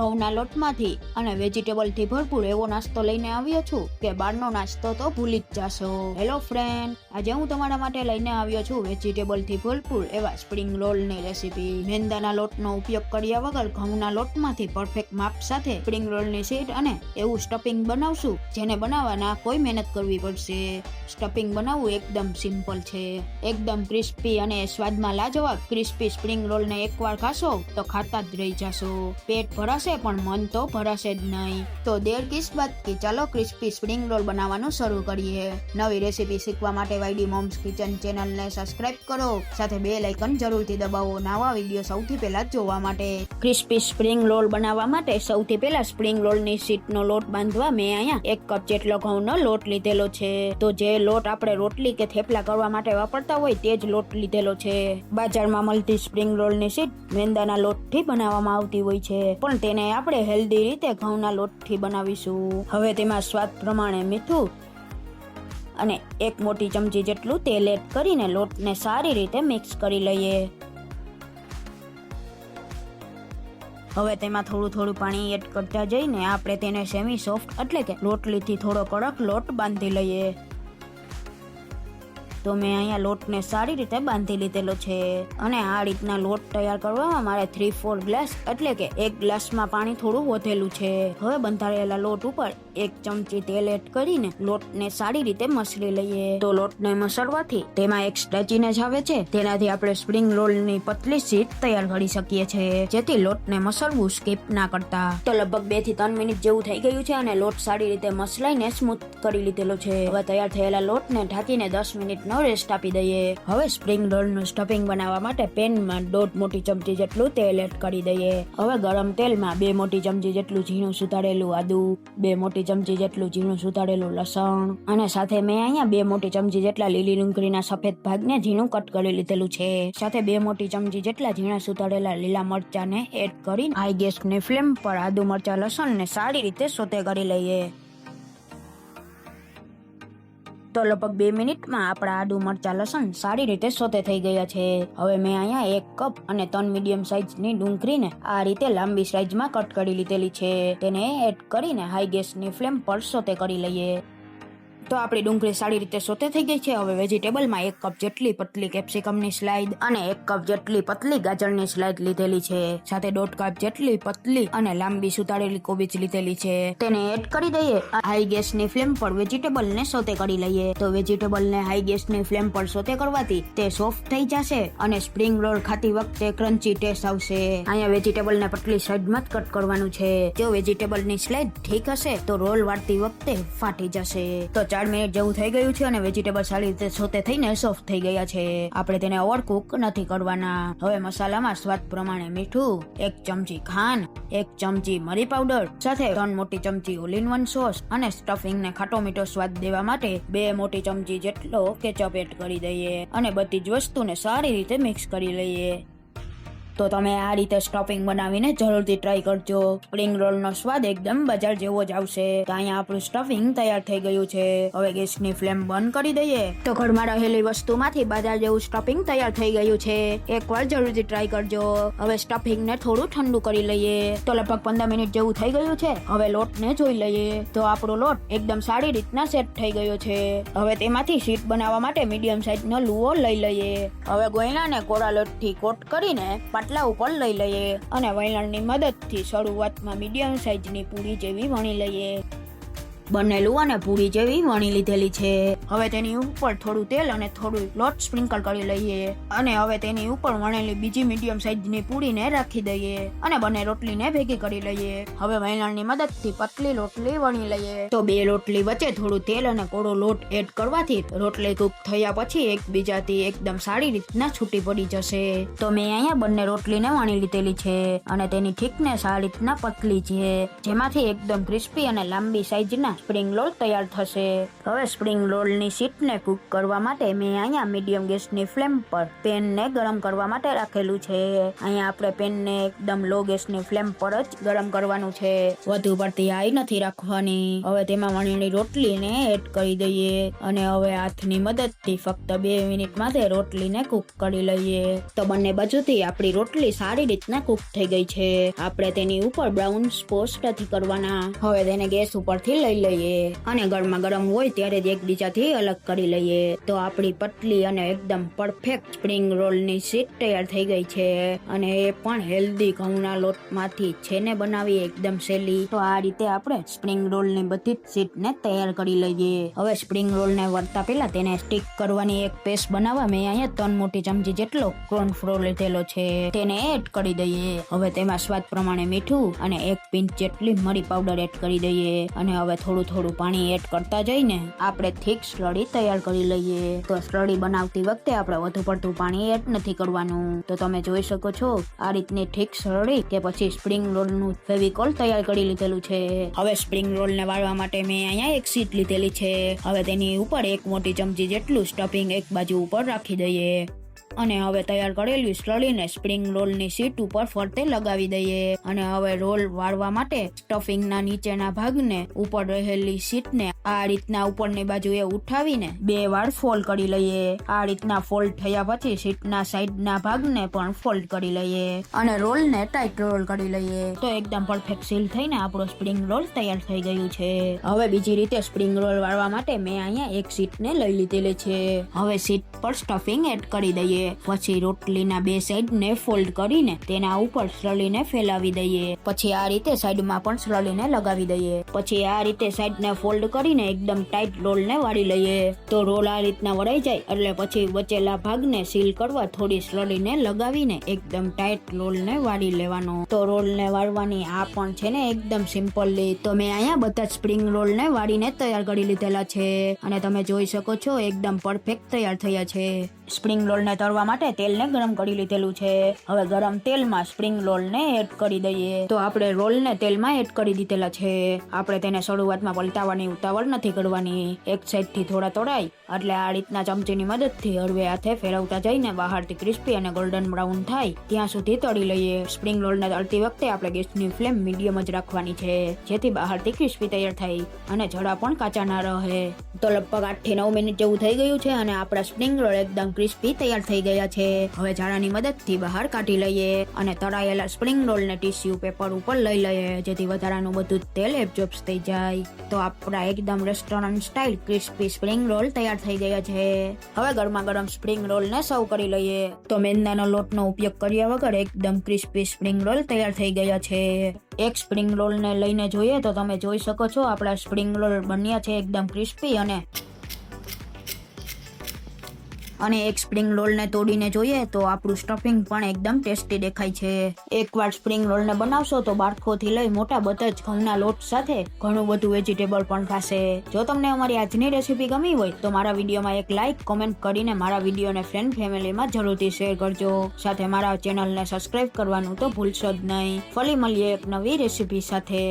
ઘઉંના લોટમાંથી અને વેજીટેબલથી ભરપૂર એવો નાસ્તો લઈને આવ્યો છું કે બહારનો નાસ્તો તો ભૂલી જ જાશો. હેલો ફ્રેન્ડ આજે હું તમારા માટે લઈને આવ્યો છું વેજીટેબલથી ભરપૂર એવા સ્પ્રિંગ રોલની રેસીપી મેંદાના લોટનો ઉપયોગ કર્યા વગર ઘઉંના લોટમાંથી પરફેક્ટ માપ સાથે સ્પ્રિંગ રોલની સીટ અને એવું સ્ટફિંગ બનાવશું, જેને બનાવવાના કોઈ મહેનત કરવી પડશે. સ્ટફિંગ બનાવવું એકદમ સિમ્પલ છે. એકદમ ક્રિસ્પી અને સ્વાદમાં લાજવાબ ક્રિસ્પી સ્પ્રિંગ રોલને એકવાર ખાશો તો ખાતા જ રહી જશો. પેટ ભરાશે પણ મન તો ભરાશે જ નહીં. તો દેર કિસ બાદ કે ચાલો ક્રિસ્પી સ્પ્રિંગ રોલ બનાવવાનું શરૂ કરીએ. નવી રેસીપી શીખવા માટે વાયડી મોમ્સ કિચન ચેનલને સબસ્ક્રાઇબ કરો. સાથે બે લાઇકન જરૂરથી દબાવો નવા વીડિયો સૌથી પહેલા જોવા માટે. ક્રિસ્પી સ્પ્રિંગ રોલ બનાવવા માટે સૌથી પહેલા સ્પ્રિંગ રોલની શીટનો લોટ બાંધવા મેં અહીંયા એક કપ જેટલો ઘઉંનો લોટ લીધેલો છે. તો જે લોટ આપણે રોટલી કે થેપલા કરવા માટે વાપરતા હોય તે જ લોટ લીધેલો છે. બજારમાં મળતી સ્પ્રિંગ રોલની શીટ મેંદાના લોટથી બનાવવામાં આવતી હોય છે. પણ તેને આપણે હેલ્ધી રીતે ઘઉંના લોટથી બનાવીશું. હવે તેમાં સ્વાદ પ્રમાણે મીઠું અને એક મોટી ચમચી જેટલું તેલ એડ કરીને લોટને સારી રીતે મિક્સ કરી લઈએ. હવે તેમાં થોડું થોડું પાણી એડ કરતા જઈને આપણે તેને સેમી સોફ્ટ એટલે કે રોટલીથી થોડો કડક લોટ બાંધી લઈએ. તો મેં અહીંયા લોટને સારી રીતે બાંધી લીધેલો છે. અને આ રીતના લોટ તૈયાર કરવામાં મારે થ્રી ફોર ગ્લાસ એટલે કે એક ગ્લાસમાં પાણી થોડું વધેલું છે. હવે બંધારેલા લોટ ઉપર એક ચમચી તેલ એડ કરીને લોટને સારી રીતે મસળી લઈએ. તો લોટને મસળવાથી તેમાં એક સ્ટેચીનેજ આવે છે. તેનાથી આપણે સ્પ્રિંગ રોલની પતલી શીટ તૈયાર કરી શકીએ છીએ જેથી લોટને મસળવું સ્કીપ ના કરતા. તો લગભગ બેથી ત્રણ મિનિટ જેવું થઈ ગયું છે અને લોટ સારી રીતે મસલાઈને સ્મૂથ કરી લીધેલો છે. હવે તૈયાર થયેલા લોટને ઢાંકીને દસ મિનિટ નો રેસ્ટ આપી દઈએ. હવે સ્પ્રિંગ રોલનું સ્ટફિંગ બનાવવા માટે પેનમાં દોઢ મોટી ચમચી જેટલું તેલ એડ કરી દઈએ. હવે ગરમ તેલમાં બે મોટી ચમચી જેટલું ઝીણું સુધારેલું આદુ, બે મોટી ચમચી જેટલું ઝીણું સુધારેલું લસણ અને સાથે મેં અહીંયા બે મોટી ચમચી જેટલા લીલી ડુંગળીના સફેદ ભાગને ઝીણું કટ કરી લીધેલું છે. સાથે બે મોટી ચમચી જેટલા ઝીણા સુધારેલા લીલા મરચાને એડ કરી હાઈ ગેસની ફ્લેમ પર આદુ, મરચા, લસણને સારી રીતે સોતે કરી લઈએ. તો લગભગ બે મિનિટમાં આપણા આદુ મરચા લસણ સારી રીતે સોતે થઈ ગયા છે. હવે મેં અહીંયા એક કપ અને ત્રણ મીડિયમ સાઇઝની ડુંગળીને આ રીતે લાંબી સાઇઝમાં કટ કરી લીધેલી છે. તેને એડ કરીને હાઈ ગેસની ફ્લેમ પર સોતે કરી લઈએ. તો આપણી ડુંગળી સારી રીતે સોતે થઈ ગઈ છે. હવે વેજીટેબલમાં એક કપ જેટલી પતલી કેપ્સિકમની સ્લાઇડ અને એક કપ જેટલી પતલી ગાજરની સ્લાઇડ લીધેલી છે. સાથે દોઢ કપ જેટલી પતલી અને લાંબી સુતારેલી કોબીજ લીધેલી છે. તેને એડ કરી દઈએ. હાઈ ગેસની ફ્લેમ પર વેજીટેબલને સોતે કરી લઈએ. તો વેજીટેબલને હાઈ ગેસની ફ્લેમ પર સોતે કરવાથી તે સોફ્ટ થઈ જશે અને સ્પ્રિંગ રોલ ખાતી વખતે ક્રન્ચી ટેસ્ટ આવશે. અહીંયા વેજીટેબલને પતલી સાઈડમાં કટ કરવાનું છે. જો વેજીટેબલની સ્લાઇડ ઠીક હશે, તો રોલ વાળતી વખતે ફાટી જશે. તો ચાર મિનિટ જેવું થઈ ગયું છે અને વેજીટેબલ સારી રીતે સોતે થઈને સોફ્ટ થઈ ગયા છે. આપણે તેને ઓવર કુક નથી કરવાના. હવે મસાલામાં સ્વાદ પ્રમાણે મીઠું, એક ચમચી ખાંડ, એક ચમચી મરી પાવડર, સાથે ત્રણ મોટી ચમચી ઓલ વન સોસ અને સ્ટફિંગ ને ખાટો મીઠો સ્વાદ દેવા માટે બે મોટી ચમચી જેટલો કેચઅપ એડ કરી દઈએ અને બધી જ વસ્તુને સારી રીતે મિક્સ કરી લઈએ. તો તમે આ રીતે સ્ટફિંગ બનાવીને જરૂરથી ટ્રાય કરજો. સ્પ્રિંગ રોલનો સ્વાદ એકદમ બજાર જેવો જ આવશે. તો અહીંયા આપણું સ્ટફિંગ તૈયાર થઈ ગયું છે. હવે ગેસની ફ્લેમ બંધ કરી દઈએ. તો ઘરમાં રહેલી વસ્તુમાંથી બજાર જેવું સ્ટફિંગ તૈયાર થઈ ગયું છે. એકવાર જરૂરથી ટ્રાય કરજો. હવે સ્ટફિંગને થોડું ઠંડુ કરી લઈએ. તો લગભગ પંદર મિનિટ જેવું થઈ ગયું છે. હવે લોટને જોઈ લઈએ. તો આપણો લોટ એકદમ સારી રીતના સેટ થઈ ગયો છે. હવે તેમાંથી શીટ બનાવવા માટે મીડિયમ સાઇઝનો લુઓ લઈ લઈએ. હવે ગોયણાને કોરા લોટથી કોટ કરીને પાટલા ઉપર લઈ લઈએ અને વૈલણની મદદથી શરૂઆતમાં મીડિયમ સાઇઝની પૂરી જેવી વણી લઈએ. બનેલું અને પૂરી જેવી વણી લીધેલી છે. હવે તેની ઉપર થોડું તેલ અને થોડું લોટ સ્પ્રિંકલ કરી લઈએ. અને હવે તેની ઉપર વણેલી બીજી મીડિયમ સાઇઝની પૂરીને રાખી દઈએ. અને બંને રોટલીને ભેગી કરી લઈએ. હવે વૈલણની મદદથી પતલી રોટલી વણી લઈએ. તો બે રોટલી વચ્ચે થોડું તેલ અને કોળો લોટ એડ કરવાથી રોટલી કૂક થયા પછી એકબીજાથી એકદમ સારી રીતના છૂટી પડી જશે. તો મેં અહીંયા બંને રોટલીને વણી લીધેલી છે અને તેની થિકનેસ આ રીતના પતલી છે. જેમાંથી એકદમ ક્રિસ્પી અને લાંબી સાઈઝના સ્પ્રિંગ રોલ તૈયાર થશે. હવે સ્પ્રિંગ રોલની શીટને કૂક કરવા માટે મેં અહીંયા મીડિયમ ગેસની ફ્લેમ પર પેનને ગરમ કરવા માટે રાખેલું છે. અહીંયા આપણે પેનને એકદમ લો ગેસની ફ્લેમ પર જ ગરમ કરવાનું છે. વધુ પડતી હાઈ નથી રાખવાની. હવે તેમાં વણેલી રોટલીને એડ કરી દઈએ અને હવે હાથની મદદથી ફક્ત બે મિનિટ માટે રોટલીને કૂક કરી લઈએ. તો બંને બાજુથી આપણી રોટલી સારી રીતના કૂક થઈ ગઈ છે. આપણે તેની ઉપર બ્રાઉન સ્પોસ્ટ નથી કરવાના. હવે તેને ગેસ ઉપરથી લઈ લઈએ. અને ગરમા ગરમ હોય ત્યારે જ એકબીજાથી અલગ કરી લઈએ. તો આપણી પતલી અને એકદમ પરફેક્ટ સ્પ્રિંગ રોલની શીટ તૈયાર થઈ ગઈ છે. અને એ પણ હેલ્ધી ઘઉંના લોટમાંથી છે ને બનાવી એકદમ સહેલી. તો આ રીતે આપણે સ્પ્રિંગ રોલની બધી જ શીટને તૈયાર કરી લઈએ. હવે સ્પ્રિંગ રોલને વળતા પહેલા તેને સ્ટીક કરવાની એક પેસ્ટ બનાવવા મેં અહીંયા ત્રણ મોટી ચમચી જેટલો કોર્ન ફ્લોર લીધેલો છે. તેને એડ કરી દઈએ. હવે તેમાં સ્વાદ પ્રમાણે મીઠું અને એક પિંચ જેટલી મરી પાવડર એડ કરી દઈએ. અને હવે થોડું થોડું પાણી એડ કરતા જઈને આપણે થીક સ્લડી તૈયાર કરી લઈએ. તો સ્લડી બનાવતી વખતે આપણે વધુ પડતું પાણી એડ નથી કરવાનું. તો તમે જોઈ શકો છો, આ રીતની ઠીક સ્લડી કે પછી સ્પ્રિંગ રોલનું ફેવિકોલ તૈયાર કરી લીધેલું છે. હવે સ્પ્રિંગ રોલ ને વાળવા માટે મેં અહીંયા એક સીટ લીધેલી છે. હવે તેની ઉપર એક મોટી ચમચી જેટલું સ્ટફિંગ એક બાજુ ઉપર રાખી દઈએ. અને હવે તૈયાર કરેલી સ્લડીને સ્પ્રિંગ રોલની સીટ ઉપર ફરતે લગાવી દઈએ. અને હવે રોલ વાળવા માટે સ્ટફિંગના નીચેના ભાગને ઉપર રહેલી સીટને આ રીતના ઉપરની બાજુએ ઉઠાવીને બે વાર ફોલ્ડ કરી લઈએ. આ રીતના ફોલ્ડ થયા પછી સીટના સાઈડના ભાગને પણ ફોલ્ડ કરી લઈએ. અને રોલને ટાઈટ રોલ કરી લઈએ. તો એકદમ પરફેક્ટ સીલ થઈને આપણો સ્પ્રિંગ રોલ તૈયાર થઈ ગયું છે. હવે બીજી રીતે સ્પ્રિંગ રોલ વાળવા માટે મેં અહીંયા એક સીટને લઈ લીધેલી છે. હવે સીટ પર સ્ટફિંગ એડ કરી દઈએ. પછી રોટલીના બે સાઈડને ફોલ્ડ કરીને તેના ઉપર સળીને ફેલાવી દઈએ. પછી આ રીતે સાઈડમાં પણ સળીને લગાવી દઈએ. પછી આ રીતે સાઈડને ફોલ્ડ કરીને એકદમ ટાઈટ રોલને વાળી લઈએ. તો રોલ આ રીતના વળાઈ જાય એટલે પછી બચેલા ભાગને સીલ કરવા થોડી સળીને લગાવીને એકદમ ટાઈટ રોલને વાળી લેવાનો. તો રોલને વાળવાની આ પણ છે ને એકદમ સિમ્પલલી તો મેં અહીંયા બધા જ સ્પ્રિંગ રોલને વાળીને તૈયાર કરી લીધેલા છે. અને તમે જોઈ શકો છો, એકદમ પરફેક્ટ તૈયાર થયા છે. સ્પ્રિંગ રોલને તળવા માટે તેલને ગરમ કરી લીધેલું છે. હવે ગરમ તેલમાં સ્પ્રિંગ રોલને એડ કરી દઈએ. તો આપણે રોલને તેલમાં એડ કરી દીધેલા છે. આપણે તેને શરૂઆતમાં પલટાવવાની ઉતાવળ નથી કરવાની. એક સાઈડથી થોડા તોડાય, એટલે આ રીતના ચમચીની મદદથી હળવે હાથે ફેરવતા જઈને બહારથી ક્રિસ્પી અને ગોલ્ડન બ્રાઉન થાય, ત્યાં સુધી તળી લઈએ. સ્પ્રિંગ રોલને તળતી વખતે આપણે ગેસની ફ્લેમ મીડિયમ જ રાખવાની છે, જેથી બહારથી ક્રિસ્પી તૈયાર થાય અને જડા પણ કાચા ના રહે. તો લગભગ આઠથી નવ મિનિટ જેવું થઈ ગયું છે અને આપણા સ્પ્રિંગ રોલ એકદમ ક્રિસ્પી તૈયાર થઈ ગયા છે. હવે જાળાની મદદથી બહાર કાઢી લઈએ અને તળાયેલા સ્પ્રિંગ રોલને ટીસ્યુ પેપર ઉપર લઈ લઈએ, જેથી વધારાનું બધું તેલ એબ્ઝોર્બ થઈ જાય. તો આપણા એકદમ restaurant style crispy spring roll તૈયાર થઈ ગયા છે. હવે ગરમા ગરમ સ્પ્રિંગ રોલને સર્વ કરી લઈએ. તો મેંદાનો લોટનો ઉપયોગ કર્યા વગર એકદમ ક્રિસ્પી સ્પ્રિંગ રોલ તૈયાર થઈ ગયા છે. એક સ્પ્રિંગ રોલને લઈને જોઈએ તો તમે જોઈ શકો છો, આપણા સ્પ્રિંગ રોલ બન્યા છે એકદમ ક્રિસ્પી અને અને એક સ્પ્રિંગ રોલને તોડીને જોઈએ તો આપણું સ્ટફિંગ પણ એકદમ ટેસ્ટી દેખાય છે. એકવાર સ્પ્રિંગ રોલને બનાવશો તો બાળકોથી લઈ મોટા બધા જ ઘઉંના લોટ સાથે ઘણું બધું વેજીટેબલ પણ ખાશે. જો તમને અમારી આજની રેસીપી ગમી હોય તો મારા વિડીયોમાં એક લાઇક કોમેન્ટ કરીને મારા વિડીયોને ફ્રેન્ડ ફેમિલીમાં જરૂરથી શેર કરજો. સાથે મારા ચેનલને સબસ્ક્રાઇબ કરવાનું તો ભૂલશો જ નહીં. ફરી મળીએ એક નવી રેસીપી સાથે.